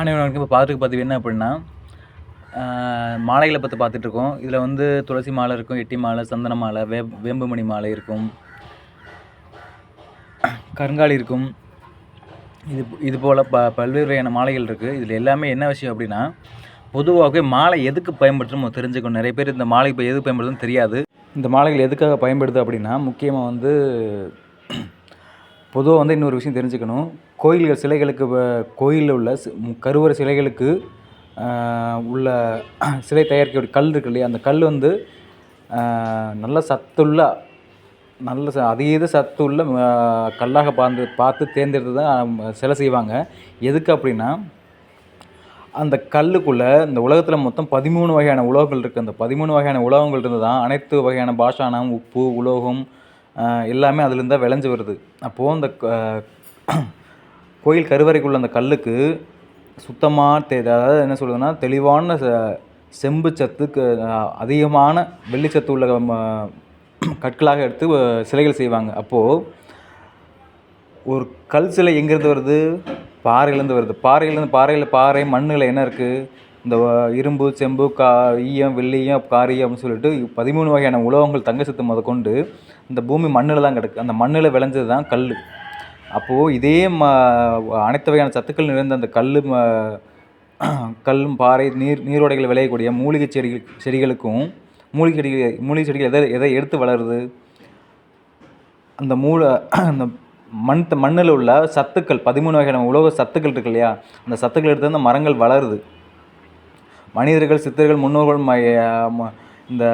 அனைவருக்கும் இப்போ பார்த்துட்டு பதிவு என்ன அப்படின்னா மாலைகளை பற்றி பார்த்துட்ருக்கோம். இதில் வந்து துளசி மாலை இருக்கும் எட்டி மாலை சந்தன மாலை வே வேம்புமணி மாலை இருக்கும். கருங்காலி இருக்கும். இது இது போல் ப பல்வேறு வகையான மாலைகள் இருக்குது இதில் எல்லாமே என்ன விஷயம் அப்படின்னா பொதுவாகவே மாலை எதுக்கு பயன்படுத்தணும் தெரிஞ்சுக்கணும். நிறைய பேர் இந்த மாலை இப்போ எதுக்கு பயன்படுத்துன்னு தெரியாது. இந்த மாலைகள் எதுக்காக பயன்படுது அப்படின்னா முக்கியமாக வந்து பொதுவாக வந்து இன்னொரு விஷயம் தெரிஞ்சுக்கணும். கோயில்கள் சிலைகளுக்கு கோயிலில் உள்ள கருவறை சிலைகளுக்கு உள்ள சிலை தயாரிக்கக்கூடிய கல் இருக்கு இல்லையா? அந்த கல் வந்து நல்ல சத்துள்ள நல்ல ச அதீத சத்துள்ள கல்லாக பார்த்து பார்த்து தேர்ந்தெடுத்து தான் சிலை செய்வாங்க. எதுக்கு அப்படின்னா அந்த கல்லுக்குள்ளே இந்த உலகத்தில் மொத்தம் பதிமூணு வகையான உலோகங்கள் இருக்குது அந்த பதிமூணு வகையான உலோகங்கள் இருந்து தான் அனைத்து வகையான பாஷானம் உப்பு உலோகம் எல்லாமே அதுலேருந்து தான் விளைஞ்சு வருது. அப்போது அந்த கோயில் கருவறைக்குள்ள அந்த கல்லுக்கு சுத்தமாக தே அதாவது என்ன சொல்லுதுன்னா தெளிவான செம்பு சத்துக்கு அதிகமான வெள்ளிச்சத்து உள்ள கற்களாக எடுத்து சிலைகள் செய்வாங்க. அப்போது ஒரு கல் சிலை எங்கேருந்து வருது? பாறையிலேருந்து வருது. பாறையிலேருந்து பாறையில் பாறை மண்ணில் என்ன இருக்குது இந்த இரும்பு செம்பு கா ஈயம் வெள்ளியம் காரியம் அப்படின்னு சொல்லிட்டு பதிமூணு வகையான உலோகங்கள் தங்க சத்து இந்த பூமி மண்ணில் தான் கிடக்கு. அந்த மண்ணில் விளைஞ்சது தான் கல் அப்போது இதே ம அனைத்து வகையான சத்துக்கள் நிறைந்த அந்த கல் கல்லும் பாறை நீர் நீரோடைகள் விளையக்கூடிய மூலிகை செடிகள் செடிகளுக்கும் மூலிகை செடிகள் மூலிகை செடிகள் எதை எதை எடுத்து வளருது? அந்த மூல அந்த மண் மண்ணில் உள்ள சத்துக்கள் பதிமூணு வகையான உலோக சத்துக்கள் இருக்கு இல்லையா? அந்த சத்துக்கள் எடுத்து அந்த மரங்கள் வளருது. மனிதர்கள் சித்தர்கள் முன்னோர்கள் இந்த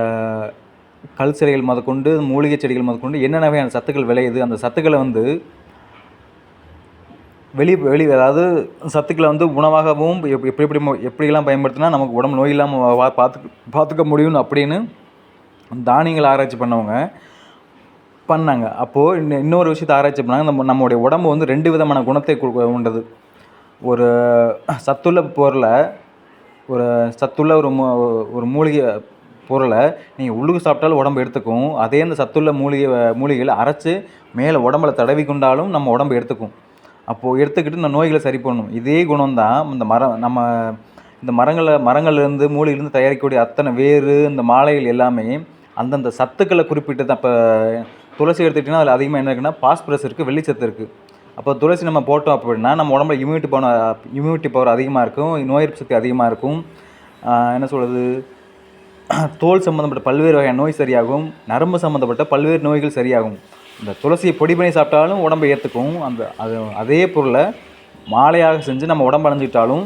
கல் சிறைகள் முதற்கொண்டு மூலிகை செடிகள் முதற்கொண்டு என்னென்ன வகையான சத்துக்கள் விளையுது? அந்த சத்துக்களை வந்து வெளி வெளி அதாவது சத்துக்களை வந்து உணவாகவும் எப்படி எப்படி எப்படிலாம் பயன்படுத்தினா நமக்கு உடம்பு நோய் இல்லாமல் வா பார்த்துக்க பார்த்துக்க முடியும் அப்படின்னு தானியங்கள் ஆராய்ச்சி பண்ணவங்க பண்ணாங்க. அப்போது இன்னும் இன்னொரு விஷயத்தை ஆராய்ச்சி பண்ணாங்க. நம்ம நம்மளுடைய உடம்பு வந்து ரெண்டு விதமான குணத்தை உண்டது. ஒரு சத்துள்ள பொருளை ஒரு சத்துள்ள ஒரு மூ ஒரு மூலிகை பொருளை நீங்கள் உள்ளுக்கு சாப்பிட்டாலும் உடம்பு எடுத்துக்கும். அதே அந்த சத்துள்ள மூலிகை மூலிகைகளை அரைச்சி மேலே உடம்புல தடவி கொண்டாலும் நம்ம உடம்பு எடுத்துக்கும். அப்போது எடுத்துக்கிட்டு இந்த நோய்களை சரி பண்ணணும். இதே குணம் தான் இந்த மரம் நம்ம இந்த மரங்களை மரங்கள்லேருந்து மூலிகைலேருந்து தயாரிக்கக்கூடிய அத்தனை வேறு இந்த மாலைகள் எல்லாமே அந்தந்த சத்துக்களை குறிப்பிட்டு தான். இப்போ துளசி எடுத்துக்கிட்டிங்கன்னா அதில் அதிகமாக என்ன இருக்குன்னா பாஸ்பரஸ் இருக்குது வெள்ளிச்சத்து இருக்குது அப்போ துளசி நம்ம போட்டோம் அப்படின்னா நம்ம உடம்புல இம்யூனிட்டி பவர் இம்யூனிட்டி பவர் அதிகமாக இருக்கும் நோய் எதிர்ப்பு சக்தி அதிகமாக இருக்கும். என்ன சொல்கிறது தோல் சம்மந்தப்பட்ட பல்வேறு வகையான நோய் சரியாகும் நரம்பு சம்மந்தப்பட்ட பல்வேறு நோய்கள் சரியாகும். இந்த துளசியை பொடி பண்ணி சாப்பிட்டாலும் உடம்பை ஏற்றுக்கும் அந்த அது அதே பொருளை மாலையாக செஞ்சு நம்ம உடம்பு அணைஞ்சிக்கிட்டாலும்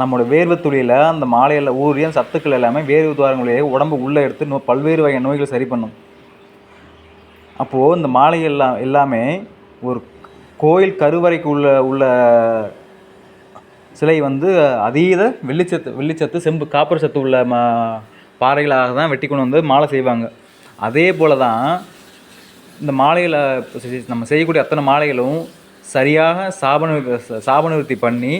நம்மளோட வேர்வை துளியில் அந்த மாலையில் ஊறிய சத்துக்கள் எல்லாமே வேர்வை துவாரங்களிலேயே உடம்பு உள்ளே எடுத்து நோ பல்வேறு வகையான நோய்களை சரி பண்ணும். அப்போது இந்த மாலை எல்லாம் எல்லாமே ஒரு கோயில் கருவறைக்கு உள்ள உள்ள சிலை வந்து அதீத வெள்ளிச்சத்து வெள்ளிச்சத்து செம்பு காப்பர் சத்து உள்ள மா பாறைகளாக தான் வெட்டி கொண்டு வந்து மாலை செய்வாங்க. அதே போல் தான் இந்த மாலையில் நம்ம செய்யக்கூடிய அத்தனை மாலைகளும் சரியாக சாபன சாபநிவர்த்தி பண்ணி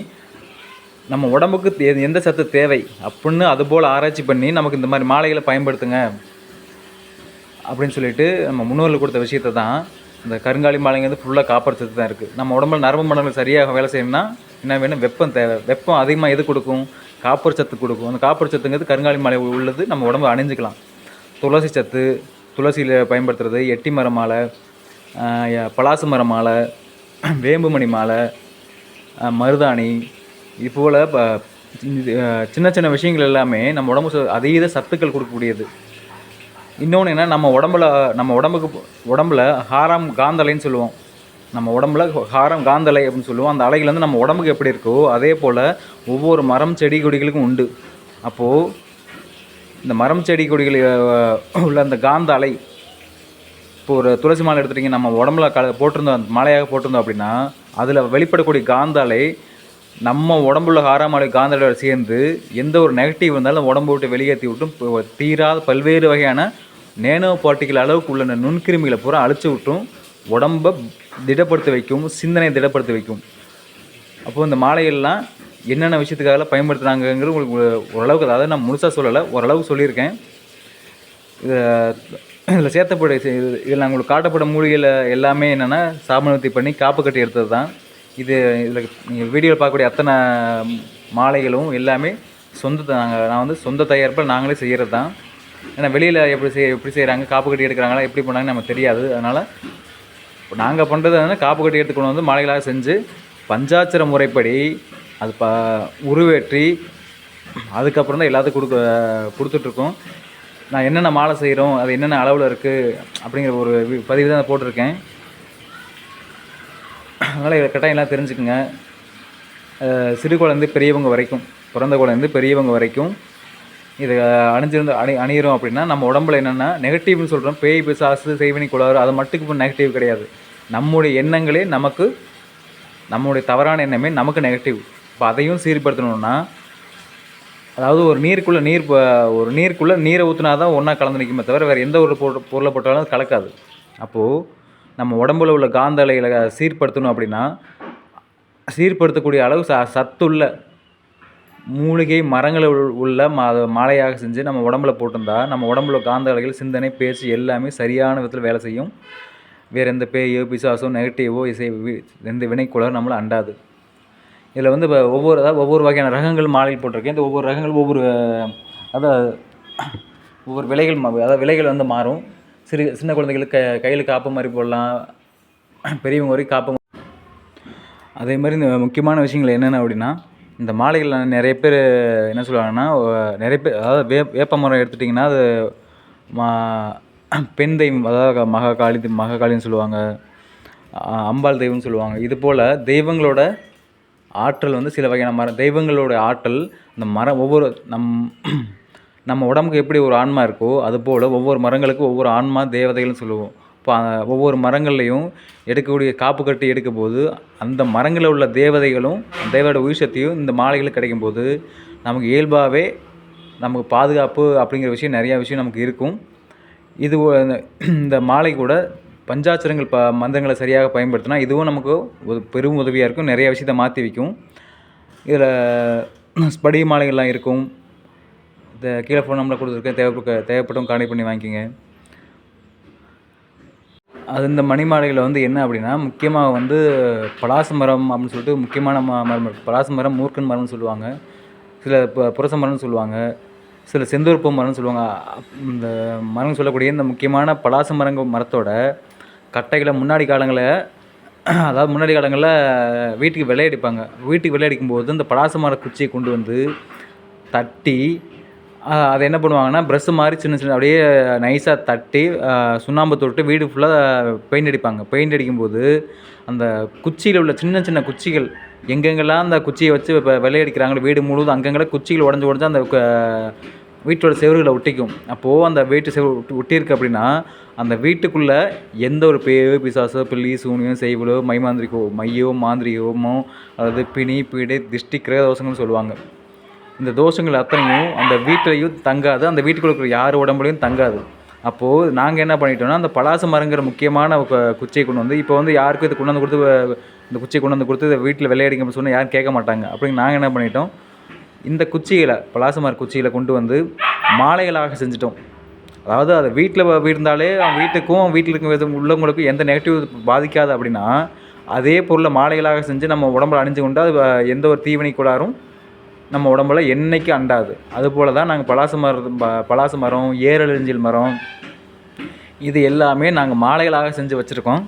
நம்ம உடம்புக்கு எந்த சத்து தேவை அப்படின்னு அதுபோல் ஆராய்ச்சி பண்ணி நமக்கு இந்த மாதிரி மாலைகளை பயன்படுத்துங்க அப்படின்னு சொல்லிட்டு நம்ம முன்னோர்கள் கொடுத்த விஷயத்த தான் இந்த கருங்காலி மாலைங்க வந்து ஃபுல்லாக காப்பர் சத்து தான் இருக்குது நம்ம உடம்புல நரம்பு மண்டலங்கள் சரியாக வேலை செய்யணும்னா என்ன வேணும்? வெப்பம் தேவை. வெப்பம் அதிகமாக எது கொடுக்கும்? காப்பர் சத்து கொடுக்கும். அந்த காப்பர் சத்துங்கிறது கருங்காலி மாலை உள்ளது. நம்ம உடம்பு அணிஞ்சிக்கலாம். துளசி சத்து துளசியில் பயன்படுத்துறது எட்டி மர மாலை பலாசு மர மாலை வேம்புமணி மாலை மருதாணி. இது போல் இப்போ சின்ன சின்ன விஷயங்கள் எல்லாமே நம்ம உடம்பு அதீத சத்துக்கள் கொடுக்கக்கூடியது. இன்னொன்று என்ன நம்ம உடம்புல நம்ம உடம்புக்கு உடம்புல ஹாராம் காந்தலைன்னு சொல்லுவோம். நம்ம உடம்புல ஹாரம் காந்தலை அப்படின்னு சொல்லுவோம். அந்த அலைகள் வந்து நம்ம உடம்புக்கு எப்படி இருக்கோ அதே போல் ஒவ்வொரு மரம் செடி கொடிகளுக்கும் உண்டு. அப்போது இந்த மரம் செடி கொடிகள் உள்ள அந்த காந்த அலை இப்போ ஒரு துளசி மாலை எடுத்துட்டிங்க நம்ம உடம்புல க போட்டிருந்தோம் மலையாக போட்டிருந்தோம் அப்படின்னா அதில் வெளிப்படக்கூடிய காந்த அலை நம்ம உடம்புல ஹாராமலை காந்த சேர்ந்து எந்த ஒரு நெகட்டிவ் இருந்தாலும் உடம்பு விட்டு வெளியேற்றி விட்டும் தீராத பல்வேறு வகையான நேனோ பார்ட்டிகள் அளவுக்கு உள்ள நுண்கிருமிகளை பூரா அழிச்சு விட்டும். உடம்பை திடப்படுத்த வைக்கும் சிந்தனையை திடப்படுத்த வைக்கும். அப்போது இந்த மாலைகள்லாம் என்னென்ன விஷயத்துக்காக பயன்படுத்துகிறாங்கங்கிறது உங்களுக்கு ஓரளவுக்கு அதாவது நான் முழுசாக சொல்லலை ஓரளவுக்கு சொல்லியிருக்கேன். இதை இதில் சேர்த்தப்பட இதில் நான் உங்களுக்கு காட்டப்பட்ட மூலிகையில் எல்லாமே என்னென்னா சாமனத்தி பண்ணி காப்பு கட்டி எடுத்தது தான் இது இதில் நீங்கள் வீடியோவில் பார்க்கக்கூடிய அத்தனை மாலைகளும் எல்லாமே சொந்த நாங்கள் நான் வந்து சொந்த தயாரிப்பில் நாங்களே செய்கிறது தான் ஏன்னா வெளியில் எப்படி செய்ய எப்படி செய்கிறாங்க காப்பு கட்டி எடுக்கிறாங்களா எப்படி பண்ணாங்கன்னு நமக்கு தெரியாது. அதனால் இப்போ நாங்கள் பண்ணுறது வந்து காப்பு கட்டி எடுத்துக்கொண்டு வந்து மாலைகளாக செஞ்சு பஞ்சாட்சர முறைப்படி அது ப உருவேற்றி அதுக்கப்புறம் தான் எல்லாத்துக்கும் கொடுக்க கொடுத்துட்ருக்கோம். நான் என்னென்ன மாலை செய்கிறோம் அது என்னென்ன அளவில் இருக்குது அப்படிங்கிற ஒரு பதிவு தான் போட்டிருக்கேன். அதனால் இதை கட்டாயம் எல்லாம் தெரிஞ்சுக்குங்க. சிறு குழந்தை பெரியவங்க வரைக்கும் பிறந்த குழந்தை பெரியவங்க வரைக்கும் இது அணிஞ்சிருந்து அணி அணியிறோம் அப்படின்னா நம்ம உடம்புல என்னென்னா நெகட்டிவ்னு சொல்கிறோம் பேய் பிசாசு செய்வினி குளாறு அது மட்டுக்கு இப்போ நெகட்டிவ் கிடையாது. நம்முடைய எண்ணங்களே நமக்கு நம்முடைய தவறான எண்ணமே நமக்கு நெகட்டிவ் இப்போ அதையும் சீர்படுத்தணும்னா அதாவது ஒரு நீருக்குள்ளே நீர் ஒரு நீருக்குள்ளே நீரை ஊற்றினா தான் ஒன்றா கலந்து நிற்குமே தவிர வேறு எந்த ஒரு பொருள் பொருளை போட்டாலும் கலக்காது. அப்போது நம்ம உடம்புல உள்ள காந்த அலைகளை சீர்படுத்தணும் அப்படின்னா சீர்படுத்தக்கூடிய அளவு ச சத்துள்ள மூலிகை மரங்களை உள்- உள்ள மா மாலையாக செஞ்சு நம்ம உடம்புல போட்டிருந்தா நம்ம உடம்புல காந்த அலைகள் சிந்தனை பேச்சு எல்லாமே சரியான விதத்தில் வேலை செய்யும். வேறு எந்த பேயோ பிசாசோ நெகட்டிவோ இசை எந்த வினைக்குளர் நம்மளை அண்டாது. இதில் வந்து இப்போ ஒவ்வொரு அதாவது ஒவ்வொரு வகையான ரகங்கள் மாலையில் போட்டிருக்கேன். இந்த ஒவ்வொரு ரகங்கள் ஒவ்வொரு அதாவது ஒவ்வொரு விலைகள் மா- அதாவது விலைகள் வந்து மாறும். சிறு சின்ன குழந்தைகளுக்கு க கையில் காப்பு மாதிரி போடலாம். பெரியவங்க வரைக்கும் காப்பு அதே மாதிரி இந்த முக்கியமான விஷயங்கள் என்னென்ன அப்படின்னா இந்த மாலைகளில் நிறைய பேர் என்ன சொல்லுவாங்கன்னா நிறைய பேர் அதாவது வே வேப்ப மரம் எடுத்துட்டிங்கன்னா அது மா பெண் தெய்வம் அதாவது மகாகாளி மகாகாளின்னு சொல்லுவாங்க அம்பாள் தெய்வம்னு சொல்லுவாங்க. இது போல் தெய்வங்களோட ஆற்றல் வந்து சில வகையான மரம் தெய்வங்களோட ஆற்றல் அந்த மரம் ஒவ்வொரு நம் நம்ம உடம்புக்கு எப்படி ஒரு ஆன்மா இருக்கோ அது போல் ஒவ்வொரு மரங்களுக்கும் ஒவ்வொரு ஆன்மா தேவதைகள்னு சொல்லுவோம். இப்போ ஒவ்வொரு மரங்கள்லையும் எடுக்கக்கூடிய காப்பு கட்டி எடுக்கும் போது அந்த மரங்களில் உள்ள தேவதைகளும் தேவையோட உயிர் சக்தியும் இந்த மாலைகள் கிடைக்கும்போது நமக்கு இயல்பாகவே நமக்கு பாதுகாப்பு அப்படிங்கிற விஷயம் நிறையா விஷயம் நமக்கு இருக்கும். இது இந்த- மாலை கூட பஞ்சாட்சரங்கள் ப மந்திரங்களை சரியாக பயன்படுத்தினா இதுவும் நமக்கு ஒரு பெரும் உதவியாக இருக்கும். நிறைய விஷயத்தை மாற்றி வைக்கும். இதில் ஸ்படிக மாலைகள்லாம் இருக்கும். இந்த கீழே ஃபோன் நம்பர் கொடுத்துருக்கேன். தேவைப்பட்ட தேவைப்பட்டவங்க கான்டெக்ட் பண்ணி வாங்கிக்கோங்க. அது இந்த மணிமாலையில் வந்து என்ன அப்படின்னா முக்கியமாக வந்து பலாச மரம் அப்படின்னு சொல்லிட்டு முக்கியமான ம மரம் பலாச மரம் மூர்க்கன் மரம்னு சொல்லுவாங்க. சில ப புரச மரம்னு சொல்லுவாங்க. சில செந்தூர்ப்பு மரம்னு சொல்லுவாங்க. இந்த மரம் சொல்லக்கூடிய இந்த முக்கியமான பலாச மரங்க மரத்தோட கட்டைகளை முன்னாடி காலங்களில் அதாவது முன்னாடி காலங்களில் வீட்டுக்கு விளையடிப்பாங்க வீட்டுக்கு விளையடிக்கும்போது இந்த பலாச மர குச்சியை கொண்டு வந்து தட்டி அதை என்ன பண்ணுவாங்கன்னா ப்ரெஷ்ஷு மாதிரி சின்ன சின்ன அப்படியே நைஸாக தட்டி சுண்ணாம்பு தொட்டு வீடு ஃபுல்லாக பெயிண்ட் அடிப்பாங்க. பெயிண்ட் அடிக்கும்போது அந்த குச்சியில் உள்ள சின்ன சின்ன குச்சிகள் எங்கெங்கெல்லாம் அந்த குச்சியை வச்சு இப்போ விளையடிக்கிறாங்களோ வீடு முழுவதும் அங்கங்கெல்லாம் குச்சிகள் உடஞ்சி உடஞ்சி அந்த வீட்டோட செவறுகளை ஒட்டிக்கும். அப்போது அந்த வீட்டு செவ ஒட்டி ஒட்டியிருக்கு அப்படின்னா அந்த வீட்டுக்குள்ளே எந்த ஒரு பேயோ பிசாசோ பில்லி சூனியம் செய்வலோ மைமாந்திரிகோ மையோ மாந்திரிகமோ அதாவது பிணி பீடை திஷ்டி கிரக தோஷங்கள்னு சொல்லுவாங்க. இந்த தோஷங்கள் அத்தனையும் அந்த வீட்டிலையும் தங்காது. அந்த வீட்டுக்குள்ள இருக்கிற யார் உடம்புலையும் தங்காது. அப்போது நாங்கள் என்ன பண்ணிட்டோம்னா அந்த பலாச மரங்கிற முக்கியமான குச்சியை கொண்டு வந்து இப்போ வந்து யாருக்கும் இது கொண்டு வந்து கொடுத்து இந்த குச்சியை கொண்டு வந்து கொடுத்து இதை வீட்டில் விளையாடிங்க அப்படின்னு சொன்னால் யாரும் கேட்க மாட்டாங்க. அப்படின்னு நாங்கள் என்ன பண்ணிட்டோம் இந்த குச்சிகளை பலாச மர குச்சிகளை கொண்டு வந்து மாலைகளாக செஞ்சிட்டோம். அதாவது அது வீட்டில் இருந்தாலே அவன் வீட்டுக்கும் வீட்டில் இருக்க விதம் உள்ளவங்களுக்கும் எந்த நெகட்டிவ் பாதிக்காது அப்படின்னா அதே பொருளை மாலைகளாக செஞ்சு நம்ம உடம்புல அணிஞ்சு கொண்டு அது எந்த ஒரு தீவினை கூடாரும் நம்ம உடம்புல என்றைக்கும் அண்டாது. அதுபோல் தான் நாங்கள் பலாச மரம் ப- பலாச மரம் ஏரழிஞ்சில் மரம் இது எல்லாமே நாங்கள் மாலைகளாக செஞ்சு வச்சுருக்கோம்.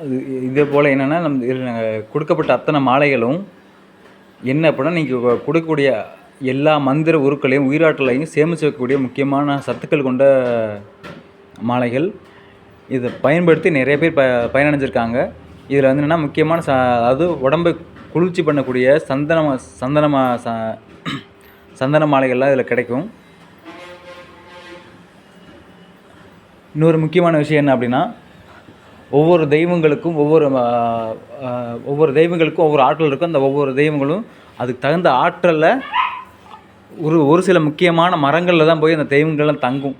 அது இதே போல் என்னென்னா நம் இதில் நாங்கள் கொடுக்கப்பட்ட அத்தனை மாலைகளும் என்ன அப்படின்னா நீங்கள் கொடுக்கக்கூடிய எல்லா மந்திர உருக்களையும் உயிராற்றலையும் சேமித்து வைக்கக்கூடிய முக்கியமான சத்துக்கள் கொண்ட மாலைகள். இதை பயன்படுத்தி நிறைய பேர் ப பயனடைஞ்சிருக்காங்க. இதில் வந்து என்னென்னா முக்கியமான ச அதாவது உடம்பு குளிர்ச்சி பண்ணக்கூடிய சந்தனம சந்தனமா ச சந்தன மாலைகள்லாம் இதில் கிடைக்கும். இன்னொரு முக்கியமான விஷயம் என்ன அப்படின்னா ஒவ்வொரு தெய்வங்களுக்கும் ஒவ்வொரு ஒவ்வொரு தெய்வங்களுக்கும் ஒவ்வொரு ஆற்றல் இருக்கும். அந்த ஒவ்வொரு தெய்வங்களும் அதுக்கு தகுந்த ஆற்றலில் ஒரு ஒரு சில முக்கியமான மரங்களில் தான் போய் அந்த தெய்வங்கள்லாம் தங்கும்.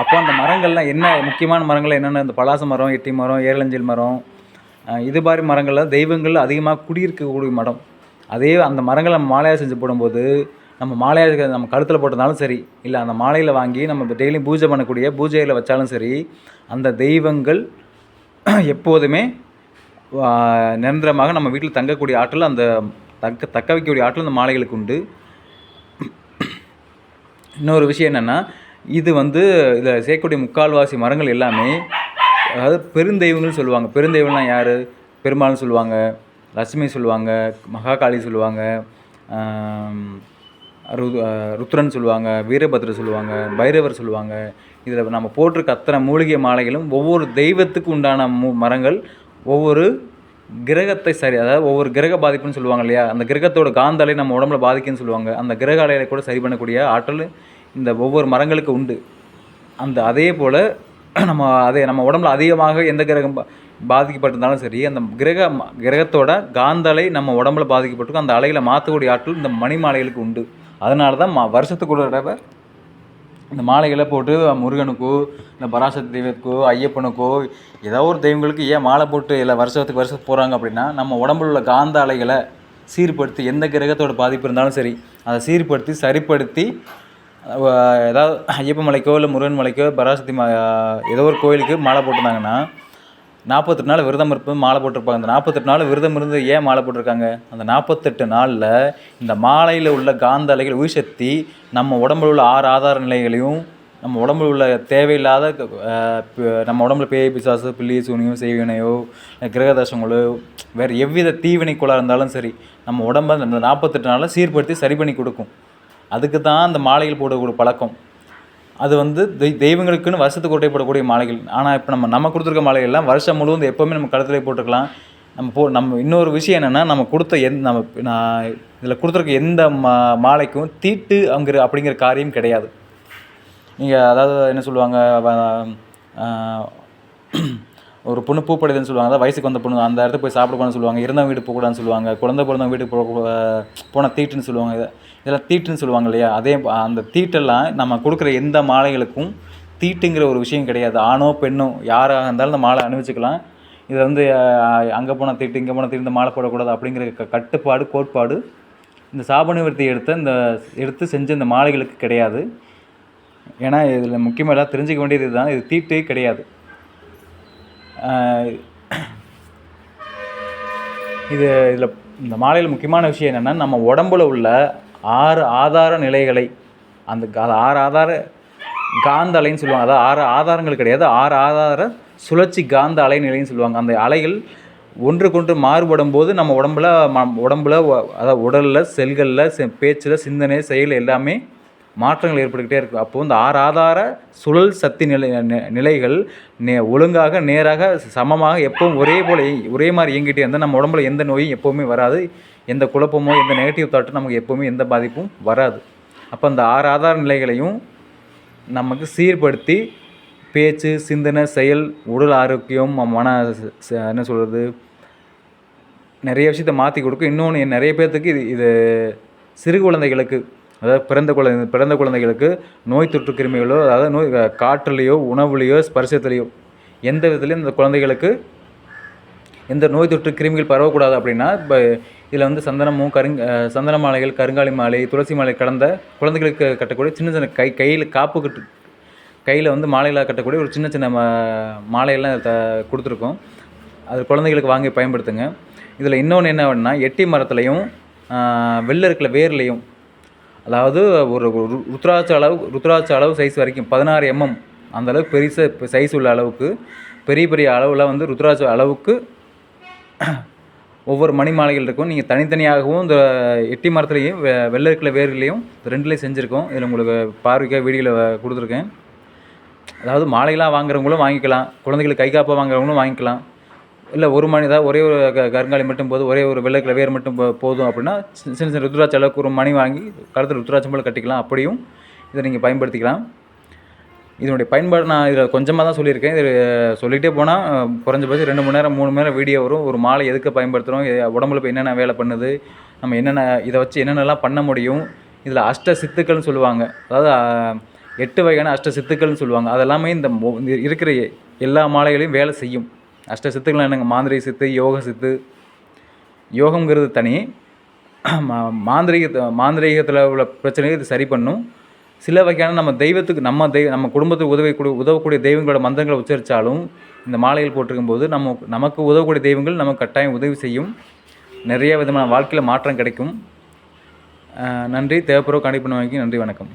அப்போ அந்த மரங்கள்லாம் என்ன முக்கியமான மரங்கள் என்னென்ன? இந்த பலாச மரம் எட்டி மரம் ஏரலஞ்சல் மரம் இது மாதிரி மரங்களில் தெய்வங்கள் அதிகமாக குடியிருக்கக்கூடிய மரம் அதே அந்த மரங்களை நம்ம மாலையாக செஞ்சு போடும்போது நம்ம மாலையாக நம்ம கழுத்தில் போட்டதாலும் சரி இல்லை அந்த மாலையில் வாங்கி நம்ம டெய்லியும் பூஜை பண்ணக்கூடிய பூஜையில் வச்சாலும் சரி அந்த தெய்வங்கள் எப்போதுமே நிரந்தரமாக நம்ம வீட்டில் தங்கக்கூடிய ஆற்றல் அந்த தக்க தக்க வைக்கக்கூடிய ஆற்றல் அந்த மாலைகளுக்கு உண்டு. இன்னொரு விஷயம் என்னென்னா இது வந்து இதில் சேர்க்கக்கூடிய முக்கால்வாசி மரங்கள் எல்லாமே அதாவது பெருந்தெய்வங்கள்னு சொல்லுவாங்க. பெருந்தெய்வம்லாம் யார்? பெருமாள்னு சொல்லுவாங்க. லட்சுமி சொல்லுவாங்க. மகாகாளி சொல்லுவாங்க. ரு ருத்ரன் சொல்லுவாங்க. வீரபத்ரர் சொல்லுவாங்க. பைரவர் சொல்லுவாங்க. இதில் நம்ம போட்டிருக்க அத்தனை மூலிகை மாலைகளும் ஒவ்வொரு தெய்வத்துக்கு உண்டான மூ மரங்கள் ஒவ்வொரு கிரகத்தை சரி அதாவது ஒவ்வொரு கிரக பாதிப்புன்னு சொல்லுவாங்க இல்லையா? அந்த கிரகத்தோட காந்த அலை நம்ம உடம்புல பாதிக்குன்னு சொல்லுவாங்க. அந்த கிரக அலையில கூட சரி பண்ணக்கூடிய ஆற்றல் இந்த ஒவ்வொரு மரங்களுக்கு உண்டு. அந்த அதே போல் நம்ம அதே நம்ம உடம்புல அதிகமாக எந்த கிரகம் பாதிக்கப்பட்டிருந்தாலும் சரி அந்த கிரக கிரகத்தோட காந்த அலை நம்ம உடம்புல பாதிக்கப்பட்டிருக்கும். அந்த அலைகளை மாற்றக்கூடிய ஆற்றல் இந்த மணி மாலைகளுக்கு உண்டு. அதனால தான் மா வருஷத்துக்கு ஒரு தடவை இந்த மாலைகளை போட்டு முருகனுக்கோ இந்த பராசக்தி தெய்வத்துக்கோ ஐயப்பனுக்கோ ஏதோ ஒரு தெய்வங்களுக்கு ஏன் மாலை போட்டு இல்லை வருஷத்துக்கு வருஷத்துக்கு போகிறாங்க அப்படின்னா நம்ம உடம்புல உள்ள காந்த அலைகளை சீர்படுத்தி எந்த கிரகத்தோட பாதிப்பு இருந்தாலும் சரி அதை சீர்படுத்தி சரிப்படுத்தி ஏதாவது ஐயப்பன் மலைக்கோ இல்லை முருகன் மலைக்கோ பராசக்தி மா ஏதோ ஒரு கோயிலுக்கு மாலை போட்டிருந்தாங்கன்னா நாற்பத்தெட்டு நாள் விரதம் இருப்பது மாலை போட்டிருப்பாங்க. அந்த நாற்பத்தெட்டு நாள் விரதம் இருந்து ஏன் மாலை போட்டிருக்காங்க? அந்த நாற்பத்தெட்டு நாளில் இந்த மாலையில் உள்ள காந்த அலைகள் உயிர் சக்தி நம்ம உடம்புல உள்ள ஆறு ஆதார நிலைகளையும் நம்ம உடம்புல உள்ள தேவையில்லாத நம்ம உடம்புல பேய் பிசாசு பில்லி சூனியோ செய்வினையோ கிரகதோஷங்களோ வேறு எவ்வித தீவினை குழா இருந்தாலும் சரி நம்ம உடம்பை அந்த நாற்பத்தெட்டு நாளில் சீர்படுத்தி சரி பண்ணி கொடுக்கும். அதுக்கு தான் அந்த மாலைகள் போடக்கூடிய பழக்கம். அது வந்து தெய் தெய்வங்களுக்குன்னு வருஷத்துக்கு ஒட்டை போடக்கூடிய மாலைகள். ஆனால் இப்போ நம்ம நம்ம கொடுத்துருக்க மாலைகள்லாம் வருஷம் முழுவதும் எப்போவுமே நம்ம கழுத்துல போட்டுக்கலாம். நம்ம போ நம்ம இன்னொரு விஷயம் என்னென்னா நம்ம கொடுத்த எந் நம்ம நான் இதில் கொடுத்துருக்க எந்த மா மாலைக்கும் தீட்டு அங்கிற அப்படிங்கிற காரியம் கிடையாது. நீங்கள் அதாவது என்ன சொல்லுவாங்க ஒரு பொண்ணு பூ சொல்லுவாங்க. வயசுக்கு வந்த பொண்ணு அந்த இடத்துக்கு போய் சாப்பிடக்கூடாதுன்னு சொல்லுவாங்க. இறந்தவங்க வீட்டுக்கு போகக்கூடாதுன்னு சொல்லுவாங்க. குழந்தை பிறந்தவங்க வீட்டுக்கு போக போனால் தீட்டுன்னு சொல்லுவாங்க. இதை இதெல்லாம் தீட்டுன்னு சொல்லுவாங்க இல்லையா? அதே அந்த தீட்டெல்லாம் நம்ம கொடுக்குற எந்த மாலைகளுக்கும் தீட்டுங்கிற ஒரு விஷயம் கிடையாது. ஆணோ பெண்ணோ யாராக இருந்தாலும் இந்த மாலை அணிவிச்சுக்கலாம். இதில் வந்து அங்கே போனால் தீட்டு இங்கே போனால் தீட்டு இந்த மாலை போடக்கூடாது அப்படிங்கிற க- கட்டுப்பாடு கோட்பாடு இந்த சாபனிவர்த்தி எடுத்த இந்த எடுத்து செஞ்ச இந்த மாலைகளுக்கு கிடையாது. ஏன்னா இதில் முக்கியமாக எல்லாம் தெரிஞ்சிக்க வேண்டியது இதுதான். இது தீட்டே கிடையாது. இது இதில் இந்த மாலையில் முக்கியமான விஷயம் என்னென்னா நம்ம உடம்புல உள்ள ஆறு ஆதார நிலைகளை அந்த கா- ஆறு ஆதார காந்த அலைன்னு சொல்லுவாங்க. அதாவது ஆறு ஆதாரங்கள் கிடையாது. ஆறு ஆதார சுழற்சி காந்த அலை நிலைன்னு சொல்லுவாங்க. அந்த அலைகள் ஒன்றுக்கொன்று மாறுபடும் போது நம்ம உடம்புல உடம்புல அதாவது உடலில் செல்களில் பேச்சில் சிந்தனை செயல் எல்லாமே மாற்றங்கள் ஏற்பட்டுக்கிட்டே இருக்கும் அப்போது இந்த ஆறு ஆதார சுழல் சக்தி நிலை நிலைகள் நே ஒழுங்காக நேராக சமமாக எப்பவும் ஒரே போல் ஒரே மாதிரி இயங்கிட்டே இருந்தால் நம்ம உடம்புல எந்த நோயும் எப்போவுமே வராது. எந்த குழப்பமோ எந்த நெகட்டிவ் தாட்டும் நமக்கு எப்போவுமே எந்த பாதிப்பும் வராது. அப்போ அந்த ஆறு ஆதார நிலைகளையும் நமக்கு சீர்படுத்தி பேச்சு சிந்தனை செயல் உடல் ஆரோக்கியம் மன ச- என்ன சொல்கிறது நிறைய விஷயத்தை மாற்றி கொடுக்கும். இன்னொன்று நிறைய பேர்த்துக்கு இது இது சிறு குழந்தைகளுக்கு அதாவது பிறந்த குழந்தை பிறந்த குழந்தைகளுக்கு நோய் தொற்று கிருமிகளோ அதாவது நோய் காற்றுலேயோ உணவுலேயோ ஸ்பர்சத்துலேயோ எந்த விதத்துலையும் இந்த குழந்தைகளுக்கு எந்த நோய் தொற்று கிருமிகள் பரவக்கூடாது அப்படின்னா இப்போ இதில் வந்து சந்தனமும் கருங் சந்தன மாலைகள் கருங்காலி மாலை துளசி மாலை கடந்த குழந்தைகளுக்கு கட்டக்கூடிய சின்ன சின்ன கை கையில் காப்பு கட்டு கையில் வந்து மாலைகளாக கட்டக்கூடிய ஒரு சின்ன சின்ன மாலையெல்லாம் த கொடுத்துருக்கோம். அது குழந்தைகளுக்கு வாங்கி பயன்படுத்துங்க. இதில் இன்னொன்று என்ன அப்படின்னா எட்டி மரத்துலையும் வெள்ளை இருக்கிற வேர்லேயும் அதாவது ஒரு ருத்ராட்ச அளவு ருத்ராட்ச அளவு சைஸ் வரைக்கும் பதினாறு எம்எம் அந்த அளவுக்கு சைஸ் உள்ள அளவுக்கு பெரிய பெரிய அளவில் வந்து ருத்ராட்ச அளவுக்கு ஒவ்வொரு மணி மாலைகள் இருக்கும். நீங்கள் தனித்தனியாகவும் இந்த எட்டி மரத்துலேயும் வெ வெள்ளை இருக்கிற வேர்களையும் ரெண்டுலேயும் செஞ்சுருக்கோம். இதில் உங்களுக்கு பார்வைக்காக வீடியோவில் கொடுத்துருக்கேன். அதாவது மாலையெல்லாம் வாங்குறவங்களும் வாங்கிக்கலாம். குழந்தைகளுக்கு கைகாப்பாக வாங்குறவங்களும் வாங்கிக்கலாம். இல்லை ஒரு மணி தான் ஒரே ஒரு க கருங்காலி மட்டும் போதும் ஒரே ஒரு வெள்ளை கிளவியர் வேர் மட்டும் போ- போதும் அப்படின்னா சின்ன சின்ன சின்ன ருத்ராட்ச அளவுக்கு ஒரு மணி வாங்கி கழுத்தில் ருத்ராட்சம் போல் கட்டிக்கலாம் அப்படியும் இதை நீங்கள் பயன்படுத்திக்கலாம். இதனுடைய பயன்பாடு நான் இதில் கொஞ்சமாக தான் சொல்லியிருக்கேன். இது சொல்லிகிட்டே போனால் குறைஞ்சபட்சம் ரெண்டு மணி நேரம் மூணு மணி நேரம் வீடியோ வரும். ஒரு மாலை எதுக்கு பயன்படுத்துகிறோம் உடம்புல இப்போ என்னென்ன வேலை பண்ணுது? நம்ம என்னென்ன இதை வச்சு என்னென்னலாம் பண்ண முடியும்? இதில் அஷ்ட சித்துக்கள்னு சொல்லுவாங்க. அதாவது எட்டு வகையான அஷ்ட சித்துக்கள்னு சொல்லுவாங்க. அதெல்லாமே இந்த இருக்கிற எல்லா மாலைகளையும் வேலை செய்யும். அஷ்ட சித்துக்கள் என்னங்க? மாந்திரிக சித்து யோக சித்து. யோகங்கிறது தனி. மா- மாந்திரீக மாந்திரீகத்தில் உள்ள பிரச்சனையை இது சரி பண்ணும். சில வகையான நம்ம தெய்வத்துக்கு நம்ம தெய்வ நம்ம குடும்பத்துக்கு உதவக்கூடிய உதவக்கூடிய தெய்வங்களோட மந்திரங்களை உச்சரித்தாலும் இந்த மாலைகள் போட்டிருக்கும் போது நம்ம நமக்கு உதவக்கூடிய தெய்வங்கள் நமக்கு கட்டாயம் உதவி செய்யும். நிறைய விதமான வாழ்க்கையில் மாற்றம் கிடைக்கும். நன்றி. தேவைப்பறவை கண்டிப்பாக நன்றி வணக்கம்.